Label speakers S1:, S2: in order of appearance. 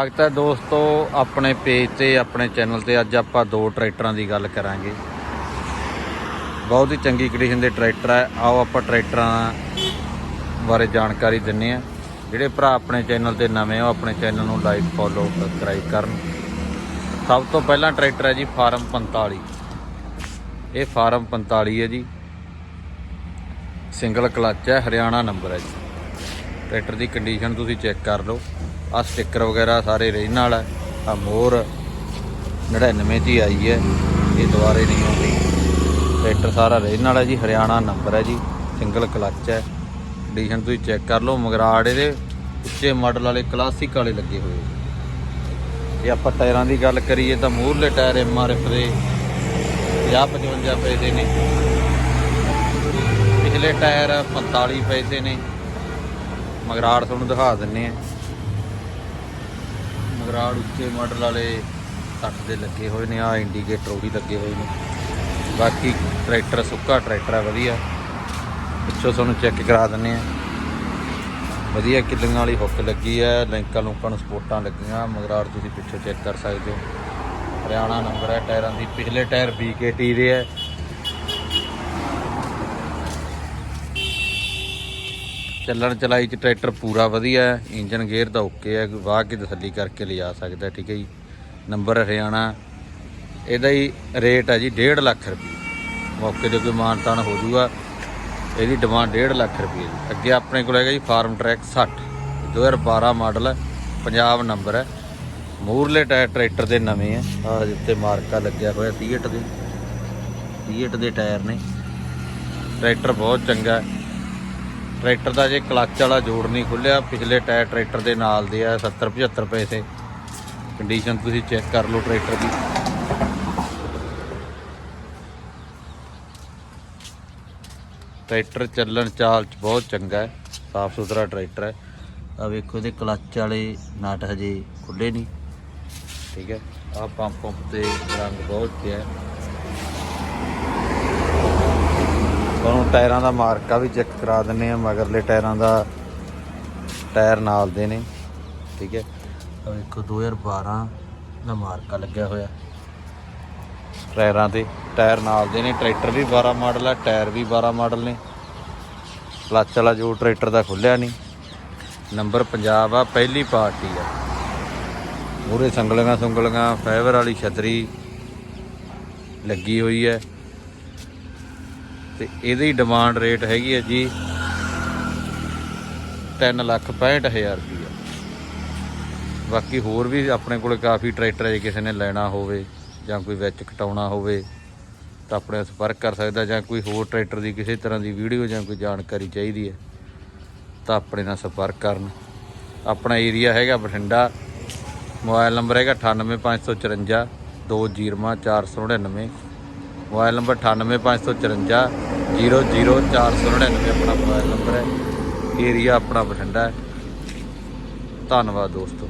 S1: ਸਵਾਗਤ ਹੈ ਦੋਸਤੋ ਆਪਣੇ ਪੇਜ ਤੇ, ਆਪਣੇ ਚੈਨਲ ਤੇ। ਅੱਜ ਆਪਾਂ ਦੋ ਟਰੈਕਟਰਾਂ ਦੀ ਗੱਲ ਕਰਾਂਗੇ। ਬਹੁਤ ਹੀ ਚੰਗੀ ਕੰਡੀਸ਼ਨ ਦੇ ਟਰੈਕਟਰ ਹੈ ਆਓ ਆਪਾਂ ਟਰੈਕਟਰਾਂ ਬਾਰੇ ਜਾਣਕਾਰੀ ਦਿੰਨੇ ਆ। ਜਿਹੜੇ ਭਰਾ ਆਪਣੇ ਚੈਨਲ ਤੇ ਨਵੇਂ ਹੋ ਆਪਣੇ ਚੈਨਲ ਨੂੰ ਲਾਈਕ ਫੋਲੋ ਸਬਸਕ੍ਰਾਈਬ ਕਰਨ। ਸਭ ਤੋਂ ਪਹਿਲਾਂ ਟਰੈਕਟਰ ਹੈ ਜੀ ਫਾਰਮ 45 ਇਹ ਫਾਰਮ 45 ਹੈ ਜੀ। ਸਿੰਗਲ ਕਲੱਚ ਹੈ, ਹਰਿਆਣਾ ਨੰਬਰ ਹੈ ਜੀ। ਟਰੈਕਟਰ ਦੀ ਕੰਡੀਸ਼ਨ ਤੁਸੀਂ ਚੈੱਕ ਕਰ ਲਓ। ਆ ਸਟicker ਵਗੈਰਾ ਸਾਰੇ ਰੀਜਨਲ ਹੈ, ਆ ਮੋਰ 99 ਦੀ ਆਈ ਹੈ, ਇਹ ਦੁਬਾਰੇ ਨਹੀਂ ਆਉਂਦੀ। ਟਰੈਕਟਰ ਸਾਰਾ ਰੀਜਨਲ ਹੈ ਜੀ, ਹਰਿਆਣਾ ਨੰਬਰ ਹੈ ਜੀ ਸਿੰਗਲ ਕਲੱਚ ਹੈ। ਕੰਡੀਸ਼ਨ ਤੁਸੀਂ ਚੈੱਕ ਕਰ ਲਓ, ਮਗਰਾੜ ਇਹਦੇ ਉੱਚੇ ਮਾਡਲ ਵਾਲੇ ਕਲਾਸਿਕ ਵਾਲੇ ਲੱਗੇ ਹੋਏ ਜੇ ਆਪਾਂ ਟਾਇਰਾਂ ਦੀ ਗੱਲ ਕਰੀਏ ਤਾਂ ਮੂਹਰਲੇ ਟਾਇਰ ਐਮਆਰਐਫ ਦੇ 50 55 ਪੈਸੇ ਨੇ। ਪਿਛਲੇ ਟਾਇਰ 45 ਪੈਸੇ ਨੇ। ਮਗਰਾੜ ਤੁਹਾਨੂੰ ਦਿਖਾ ਦਿੰਨੇ ਆ ਮਗਰਾੜ ਉੱਚੇ ਮਾਡਲ ਵਾਲੇ 60 ਦੇ ਲੱਗੇ ਹੋਏ ਨੇ ਆ ਇੰਡੀਕੇਟਰ ਉਹ ਵੀ ਲੱਗੇ ਹੋਏ ਨੇ। ਬਾਕੀ ਟਰੈਕਟਰ, ਸੁੱਕਾ ਟਰੈਕਟਰ ਹੈ ਵਧੀਆ। ਪਿੱਛੋਂ ਤੁਹਾਨੂੰ ਚੈੱਕ ਕਰਾ ਦਿੰਨੇ ਆ ਵਧੀਆ ਕਿੱਲਿੰਗ ਵਾਲੀ ਹੁੱਕ ਲੱਗੀ ਹੈ ਲਿੰਕਾਂ ਲੁੰਕਾਂ ਨੂੰ ਸਪੋਰਟਾਂ ਲੱਗੀਆਂ ਮਗਰਾੜ ਤੁਸੀਂ ਪਿੱਛੋਂ ਚੈੱਕ ਕਰ ਸਕਦੇ ਹੋ। ਹਰਿਆਣਾ ਨੰਬਰ ਹੈ ਟਾਇਰਾਂ ਦੀ, ਪਿਛਲੇ ਟਾਇਰ BKT ਦੇ ਹੈ ਚੱਲਣ ਚਲਾਈ ਚ ਟਰੈਕਟਰ ਪੂਰਾ ਵਧੀਆ ਹੈ, ਇੰਜਨ ਗੇਅਰ ਦਾ ਓਕੇ ਹੈ, ਕੋਈ ਵਾਹ ਕੇ ਤਸੱਲੀ ਕਰਕੇ ਲਿਜਾ ਸਕਦਾ ਠੀਕ ਹੈ ਜੀ। ਨੰਬਰ ਹਰਿਆਣਾ, ਇਹਦਾ ਹੀ ਰੇਟ ਹੈ ਜੀ 1.5 ਲੱਖ ਰੁਪਏ। ਮੌਕੇ ਤੇ ਕੋਈ ਮਾਨਤਾਨ ਹੋ ਜਾਊਗਾ, ਇਹਦੀ ਡਿਮਾਂਡ 1.5 ਲੱਖ ਰੁਪਏ ਜੀ ਅੱਗੇ ਆਪਣੇ ਕੋਲ ਹੈਗਾ ਜੀ ਫਾਰਮ ਟਰੈਕ 60 2012 ਮਾਡਲ ਹੈ, ਪੰਜਾਬ ਨੰਬਰ ਹੈ। ਮੂਰਲੇ ਟਾਇਰ ਟਰੈਕਟਰ ਦੇ ਨਵੇਂ ਆ ਆ ਜਿੱਤੇ ਮਾਰਕਾ ਲੱਗਿਆ ਹੋਇਆ 68 ਦੇ 68 ਦੇ ਟਾਇਰ ਨੇ। ਟਰੈਕਟਰ ਬਹੁਤ ਚੰਗਾ ਹੈ। ਟਰੈਕਟਰ ਦਾ ਜੇ ਕਲੱਚ ਵਾਲਾ ਜੋੜ ਨਹੀਂ ਖੁੱਲਿਆ, ਪਿਛਲੇ ਟਾਇਰ ਟਰੈਕਟਰ ਦੇ ਨਾਲ ਦੇ ਆ 70 75 ਪੈਸੇ। ਕੰਡੀਸ਼ਨ ਤੁਸੀਂ ਚੈੱਕ ਕਰ ਲਓ ਟਰੈਕਟਰ ਦੀ। ਟਰੈਕਟਰ ਚੱਲਣ ਚਾਲ ਚ ਬਹੁਤ ਚੰਗਾ ਹੈ ਸਾਫ਼ ਸੁਥਰਾ ਟਰੈਕਟਰ ਹੈ। ਆ ਵੇਖੋ ਇਹਦੇ ਕਲੱਚ ਵਾਲੇ ਨਟ ਹਜੇ ਖੁੱਲੇ ਨਹੀਂ। ਠੀਕ ਹੈ ਆ ਪੰਪ ਪੰਪ ਤੇ ਰੰਗ ਬਹੁਤ ਪਿਆ ਹੈ ਤੁਹਾਨੂੰ ਟਾਇਰਾਂ ਦਾ ਮਾਰਕਾ ਵੀ ਚੈੱਕ ਕਰਾ ਦਿੰਨੇ ਆ ਮਗਰਲੇ ਟਾਇਰਾਂ ਦਾ ਟਾਇਰ ਨਾਲ ਦੇ ਨੇ, ਠੀਕ ਹੈ। ਆ ਵੇਖੋ 2012 ਦਾ ਮਾਰਕਾ ਲੱਗਿਆ ਹੋਇਆ। ਟਾਇਰਾਂ ਤੇ ਟਾਇਰ ਨਾਲ ਦੇ ਨੇ, ਟਰੈਕਟਰ ਵੀ 12 ਮਾਡਲ ਆ, ਟਾਇਰ ਵੀ 12 ਮਾਡਲ ਨੇ। ਕਲੱਚ ਵਾਲਾ ਜੋ ਟਰੈਕਟਰ ਦਾ ਖੁੱਲਿਆ ਨਹੀਂ। ਨੰਬਰ ਪੰਜਾਬ ਆ, ਪਹਿਲੀ ਪਾਰਟੀ ਆ। ਮੂਰੇ ਸੰਗਲੀਆਂ ਸੁੰਗਲੀਆਂ ਫਾਈਬਰ ਵਾਲੀ ਛਤਰੀ ਲੱਗੀ ਹੋਈ ਹੈ। ਤੇ ਇਹਦੀ ਡਿਮਾਂਡ ਰੇਟ ਹੈਗੀ ਹੈ ਜੀ 3 ਲੱਖ 65 ਹਜ਼ਾਰ ਰੁਪਈਆ। ਬਾਕੀ ਹੋਰ ਵੀ ਆਪਣੇ ਕੋਲ ਕਾਫੀ ਟਰੈਕਟਰ ਹੈ ਜੇ ਕਿਸੇ ਨੇ ਲੈਣਾ ਹੋਵੇ ਜਾਂ ਕੋਈ ਵਿੱਚ ਕਟਾਉਣਾ ਹੋਵੇ ਤਾਂ ਆਪਣੇ ਸੰਪਰਕ ਕਰ ਸਕਦਾ ਜਾਂ ਕੋਈ ਹੋਰ ਟਰੈਕਟਰ ਦੀ ਕਿਸੇ ਤਰ੍ਹਾਂ ਦੀ ਵੀਡੀਓ ਜਾਂ ਕੋਈ ਜਾਣਕਾਰੀ ਚਾਹੀਦੀ ਹੈ ਤਾਂ ਆਪਣੇ ਨਾਲ ਸੰਪਰਕ ਕਰਨ। ਆਪਣਾ ਏਰੀਆ ਹੈਗਾ ਬਠਿੰਡਾ, ਮੋਬਾਈਲ ਨੰਬਰ ਹੈਗਾ 98554 20499 ਮੋਬਾਈਲ ਨੰਬਰ 98554 00499 ਆਪਣਾ ਮੋਬਾਈਲ ਨੰਬਰ ਹੈ। ਏਰੀਆ ਆਪਣਾ ਬਠਿੰਡਾ ਹੈ। ਧੰਨਵਾਦ ਦੋਸਤੋ।